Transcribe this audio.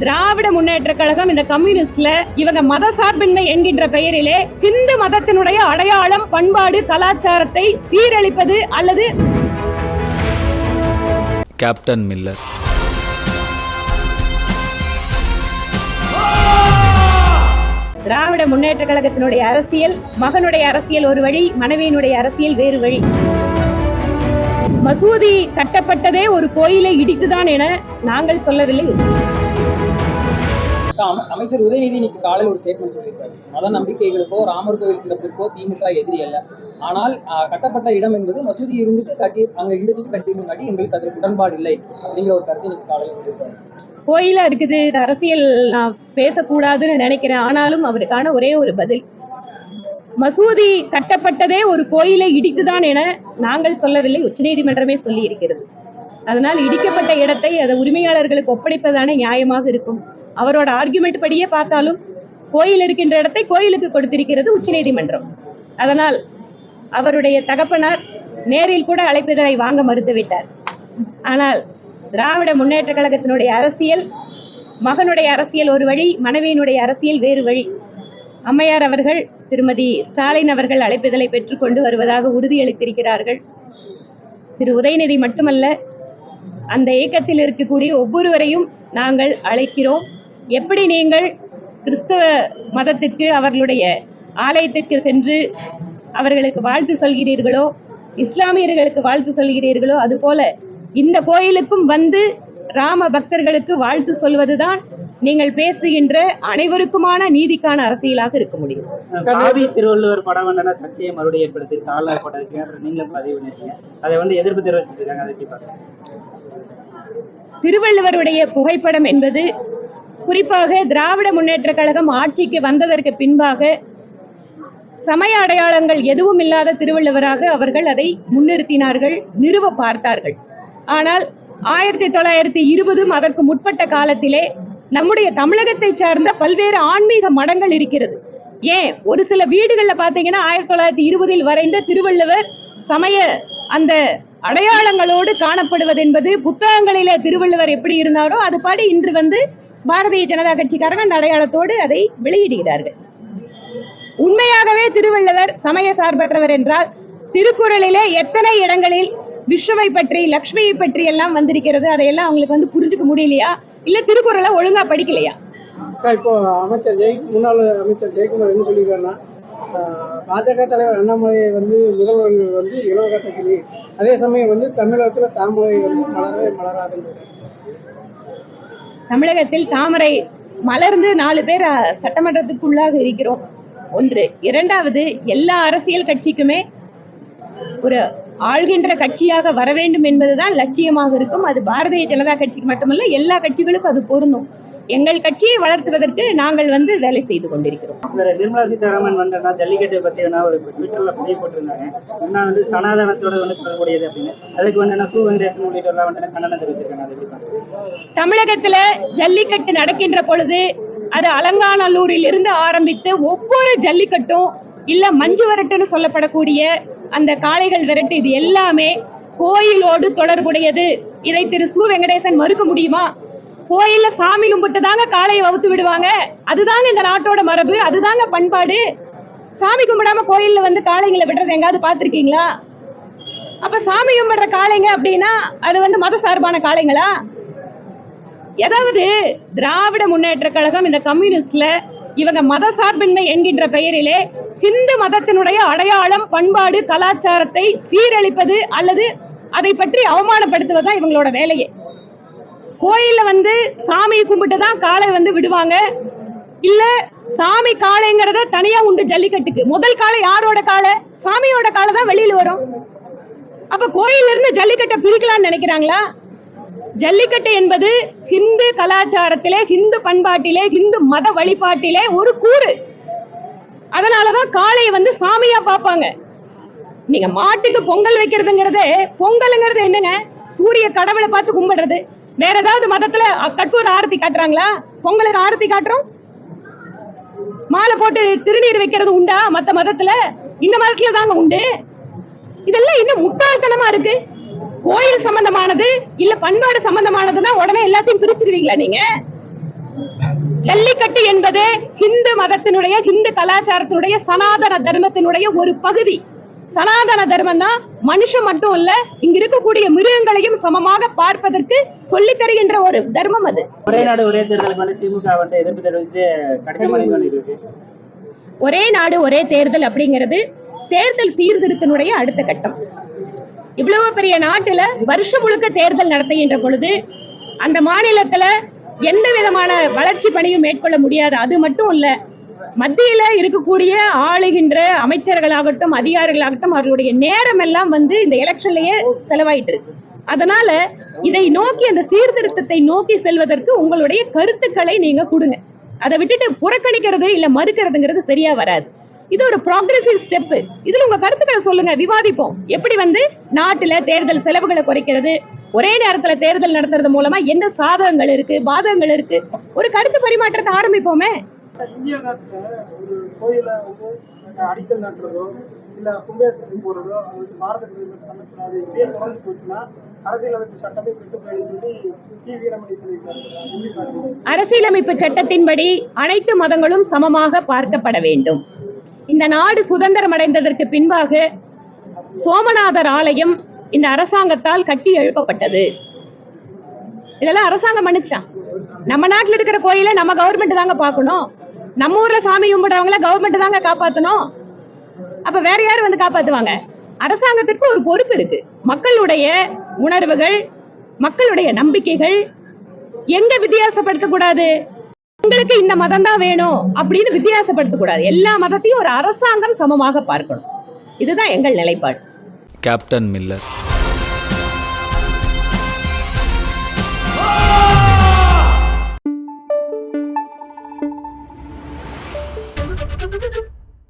திராவிட முன்னேற்ற கழகம் இந்த கம்யூனிஸ்ட்ல இவங்க மத சார்பின்மை என்கின்ற பெயரிலே இந்து மதத்தினுடைய அடையாளம் பண்பாடு கலாச்சாரத்தை சீரழிப்பது அல்லது கேப்டன் மில்லர். திராவிட முன்னேற்ற கழகத்தினுடைய அரசியல் மகனுடைய அரசியல் ஒரு வழி மனைவியினுடைய அரசியல் வேறு வழி. மசூதி கட்டப்பட்டதே ஒரு கோயிலை இடித்துதான் என நாங்கள் சொல்லவில்லை. அமைச்சர் உதயநிதி இன்னைக்கு காலையில் ஒரு ஸ்டேட்மெண்ட் சொல்லியிருக்காரு. மத நம்பிக்கைகளுக்கோ ராமர் கோவில் திறப்பிற்கோ திமுக எதிரி அல்ல. ஆனால் கட்டப்பட்ட இடம் என்பது மசூதி இருந்துட்டு கட்டி அங்க இருந்துட்டு காட்டி எங்களுக்கு அதில் உடன்பாடு இல்லை அப்படிங்கிற ஒரு கருத்தை இன்னைக்கு காலையில் சொல்லியிருக்காரு. கோயிலா இருக்குது அரசியல் நான் பேசக்கூடாதுன்னு நினைக்கிறேன். ஆனாலும் அவருக்கான ஒரே ஒரு பதில். மசூதி கட்டப்பட்டதே ஒரு கோயிலை இடித்துதான் என நாங்கள் சொல்லவில்லை உச்சநீதிமன்றமே சொல்லி இருக்கிறது அதனால் இடிக்கப்பட்ட இடத்தை அதை உரிமையாளர்களுக்கு ஒப்படைப்பதான நியாயமாக இருக்கும். அவரோட ஆர்குமெண்ட் படியே பார்த்தாலும் கோயில் இருக்கின்ற இடத்தை கோயிலுக்கு கொடுத்திருக்கிறது உச்சநீதிமன்றம் அதனால் அவருடைய தகப்பனார் நேரில் கூட அழைப்பிதழை வாங்க மறுத்துவிட்டார். ஆனால் திராவிட முன்னேற்ற கழகத்தினுடைய அரசியல் மகனுடைய அரசியல் ஒரு வழி மனைவியினுடைய அரசியல் வேறு வழி. அம்மையார் அவர்கள் திருமதி ஸ்டாலின் அவர்கள் அழைப்பிதழை பெற்றுக்கொண்டு வருவதாக உறுதியளித்திருக்கிறார்கள். திரு உதயநிதி மட்டுமல்ல அந்த இயக்கத்தில் இருக்கக்கூடிய ஒவ்வொருவரையும் நாங்கள் அழைக்கிறோம். எப்படி நீங்கள் கிறிஸ்தவ மதத்திற்கு அவர்களுடைய ஆலயத்திற்கு சென்று அவர்களுக்கு வாழ்த்து சொல்கிறீர்களோ இஸ்லாமியர்களுக்கு வாழ்த்து சொல்கிறீர்களோ அதுபோல இந்த கோயிலுக்கும் வந்து ராம பக்தர்களுக்கு வாழ்த்து சொல்வதுதான் நீங்கள் பேசுகின்ற அனைவருக்குமான நீதிக்கான அரசியலாக இருக்க முடியும். காவி திருவள்ளுவர் படம் வந்து சர்ச்சையை மறுபடியும் ஏற்படுத்தியிருக்கு ஆளாக படம் நீங்களும் பதிவு பண்ணிருக்கீங்க. அதை வந்து எதிர்ப்பு அதை பார்க்குறீங்க? திருவள்ளுவருடைய புகைப்படம் என்பது குறிப்பாக திராவிட முன்னேற்ற கழகம் ஆட்சிக்கு வந்ததற்கு பின்பாக சமய அடையாளங்கள் எதுவும் இல்லாத திருவள்ளுவராக அவர்கள் அதை முன்னிறுத்தினார்கள் நிறுவ பார்த்தார்கள். ஆனால் ஆயிரத்தி தொள்ளாயிரத்தி இருபதும் அதற்கு முற்பட்ட காலத்திலே நம்முடைய தமிழகத்தை சார்ந்த பல்வேறு ஆன்மீக மடங்கள் இருக்கிறது. ஏன்? ஒரு சில வீடுகளில் பார்த்தீங்கன்னா ஆயிரத்தி தொள்ளாயிரத்தி இருபதில் வரைந்த திருவள்ளுவர் சமய அந்த அடையாளங்களோடு காணப்படுவது என்பது புத்தகங்களிலே திருவள்ளுவர் எப்படி இருந்தாரோ அதுபடி இன்று வந்து பாரதிய ஜனதா கட்சிக்காரங்க அந்த அடையாளத்தோடு அதை வெளியிடுகிறார்கள். உண்மையாகவே திருவள்ளுவர் சமய சார்பற்றவர் என்றால் திருக்குறளிலே எத்தனை இடங்களில் விஷ்ணுவை பற்றி லக்ஷ்மியை பற்றி எல்லாம் வந்திருக்கிறது அதையெல்லாம் அவங்களுக்கு வந்து புரிஞ்சுக்க முடியலையா? இல்ல திருக்குறளை ஒழுங்கா படிக்கலையா? இப்போ அமைச்சர் ஜெய் முன்னாள் அமைச்சர் ஜெயக்குமார் என்ன சொல்லியிருக்காருன்னா ஆஹ், பாஜக தலைவர் அண்ணாமலை வந்து முதல்வர்கள் வந்து இலவ கிளி அதே சமயம் வந்து தமிழகத்தில் தாமரை வந்து மலரவே மலராதுன்னு தமிழகத்தில் தாமரை மலர்ந்து நாலு பேர் சட்டமன்றத்துக்குள்ளாக இருக்கிறோம். ஒன்று இரண்டாவது எல்லா அரசியல் கட்சிக்குமே ஒரு ஆள்கின்ற கட்சியாக வர வேண்டும் என்பதுதான் லட்சியமாக இருக்கும். அது பாரதிய ஜனதா கட்சிக்கு மட்டுமல்ல எல்லா கட்சிகளுக்கும் அது பொருந்தும். எங்கள் கட்சியை வளர்த்துவதற்கு நாங்கள் வந்து வேலை செய்து கொண்டிருக்கிறோம். நிர்மலா சீதாராமன் வந்து ஜல்லிக்கட்டு பத்தி ஒரு ட்விட்டர்ல பதிவு போட்டிருந்தாங்க. என்ன வந்து சனாதனத்தோட வந்து தொடர்புடையது அப்படின்னு. அதுக்கு வந்து சு வெங்கடேசன் உள்ளிட்டவர்கள் வந்து கண்டனம் தெரிவிச்சிருக்காங்க தமிழகத்துல ஜல்லிக்கட்டு நடக்கின்ற பொழுது அது அலங்காநல்லூரில் இருந்து ஆரம்பித்து ஒவ்வொரு ஜல்லிக்கட்டும் இல்ல மஞ்சு விரட்டுன்னு சொல்லப்படக்கூடிய அந்த காளைகள் விரட்டு இது எல்லாமே கோயிலோடு தொடர்புடையது. இதை திரு சு வெங்கடேசன் மறுக்க முடியுமா? கோயில்ல சாமி கும்பிட்டு தாங்க காளையை வகுத்து விடுவாங்க. அதுதாங்க இந்த நாட்டோட மரபு அதுதாங்க பண்பாடு. சாமி கும்பிடாம கோயில்ல வந்து காளைங்களை விடுறது எங்காவது பார்த்துருக்கீங்களா? அப்ப சாமி கும்பிடுற காளைங்க அப்படின்னா அது வந்து மத சார்பான காளைங்களா? ஏதாவது திராவிட முன்னேற்ற கழகம் இந்த கம்யூனிஸ்ட்ல இவங்க மத சார்பின்மை என்கின்ற பெயரிலே இந்து மதத்தினுடைய அடையாளம் பண்பாடு கலாச்சாரத்தை சீரழிப்பது அல்லது அதை பற்றி அவமானப்படுத்துவதுதான் இவங்களோட வேலையே. கோயில்ல வந்து சாமியை கும்பிட்டு தான் காளை வந்து விடுவாங்க. இல்ல சாமி காளைங்கிறத தனியா உண்டு ஜல்லிக்கட்டுக்கு. முதல் காளை யாரோட காளை? சாமியோட காளை தான் வெளியில வரும். அப்ப கோயில்ல இருந்து ஜல்லிக்கட்டை பிரிக்கலாம்னு நினைக்கிறாங்களா? ஜல்லிக்கட்டு என்பது ஹிந்து கலாச்சாரத்திலே ஹிந்து பண்பாட்டிலே ஹிந்து மத வழிபாட்டிலே ஒரு கூறு. அதனாலதான் காளையை வந்து சாமியா பார்ப்பாங்க. நீங்க மாட்டுக்கு பொங்கல் வைக்கிறதுங்கிறது பொங்கலுங்கிறது என்னங்க? சூரிய கடவுளை பார்த்து கும்பிடுறது. வேற ஏதாவது மதத்துல கற்பூர ஆரத்தி காட்டுறாங்களா? பொங்கலுக்கு ஆரத்தி காட்டுறோம்? மாலை போட்டு திருநீர் வைக்கிறது உண்டா மத்த மதத்துல? இந்த மதத்துல தாங்க உண்டு. இதெல்லாம் இன்னும் முட்டாள்தனமா இருக்கு? கோயில் சம்பந்தமானது இல்ல பண்பாடு சம்பந்தமானதுன்னா உடனே எல்லாத்தையும் பிரிச்சிருவீங்களா நீங்க? ஜல்லிக்கட்டு என்பது ஹிந்து மதத்தினுடைய ஹிந்து கலாச்சாரத்தினுடைய சனாதன தர்மத்தினுடைய ஒரு பகுதி. சனாதன தர்மம் தான் மனுஷன் மட்டும் இல்ல இங்க இருக்கக்கூடிய மிருகங்களையும் சமமாக பார்ப்பதற்கு சொல்லித் தருகின்ற ஒரு தர்மம் அது. ஒரே நாடு ஒரே தேர்தலுக்கு வந்து திமுக வந்து எதிர்ப்பு தெரிவித்து ஒரே நாடு ஒரே தேர்தல் அப்படிங்கிறது தேர்தல் சீர்திருத்தினுடைய அடுத்த கட்டம். இவ்வளவு பெரிய நாட்டுல வருஷம் முழுக்க தேர்தல் நடத்துகின்ற பொழுது அந்த மாநிலத்துல எந்த விதமான வளர்ச்சி பணியும் மேற்கொள்ள முடியாது. அது மட்டும் இல்ல மத்தியில இருக்கக்கூடிய ஆளுகின்ற அமைச்சர்களாகட்டும் அதிகாரிகளாகட்டும் அவர்களுடைய நேரம் எல்லாம் வந்து இந்த எலெக்ஷன்லயே செலவாயிட்டு இருக்கு. அதனால இதை நோக்கி அந்த சீர்திருத்தத்தை நோக்கி செல்வதற்கு உங்களுடைய கருத்துக்களை நீங்க கொடுங்க. அதை விட்டுட்டு புறக்கணிக்கிறது இல்ல மறுக்கிறதுங்கிறது சரியா வராது. இது ஒரு ப்ராக்ரெசிவ் ஸ்டெப் இதுல உங்க கருத்துக்களை சொல்லுங்க விவாதிப்போம். எப்படி வந்து நாட்டுல தேர்தல் செலவுகளை குறைக்கிறது ஒரே நேரத்துல தேர்தல் நடத்துறது மூலமா என்ன சாதகங்கள் இருக்கு பாதகங்கள் இருக்கு? ஒரு கருத்து பரிமாற்றத்தை ஆரம்பிப்போமே. இந்திய நாட்டில் ஒரு கோயிலை வந்து அடிக்கல் நாட்டுறதோ இல்லை கும்பேசத்துக்கு போறதோ அது பாரத பிரதமர் பண்ணக்கூடாது இப்படியே தொடர்ந்து போச்சுன்னா அரசியலமைப்பு சட்டமே கெட்டு போயிடுன்னு சொல்லி டி. வீரமணி சொல்லியிருக்காரு. அரசியலமைப்பு சட்டத்தின்படி அனைத்து மதங்களும் சமமாக பார்க்கப்பட வேண்டும். இந்த நாடு சுதந்திரம் அடைந்ததற்கு பின்பாக சோமநாதர் ஆலயம் இந்த அரசாங்கத்தால் கட்டி எழுப்பப்பட்டது. இதெல்லாம் அரசாங்கம் மன்னிச்சான். நம்ம நாட்டுல இருக்கிற கோயிலை நம்ம கவர்மெண்ட் தாங்க பார்க்கணும். நம்ம ஊர்ல சாமி கும்பிடுறவங்கள கவர்மெண்ட் தாங்க காப்பாத்தணும். அப்ப வேற யார் வந்து காப்பாத்துவாங்க? அரசாங்கத்திற்கு ஒரு பொறுப்பு இருக்கு. மக்களுடைய உணர்வுகள் மக்களுடைய நம்பிக்கைகள் எங்க வித்தியாசப்படுத்தக்கூடாது? உங்களுக்கு இந்த மதம் தான் வேணும் அப்படின்னு வித்தியாசப்படுத்தக்கூடாது. எல்லா மதத்தையும் ஒரு அரசாங்கம் சமமாக பார்க்கணும். இதுதான் எங்கள் நிலைப்பாடு. Captain Miller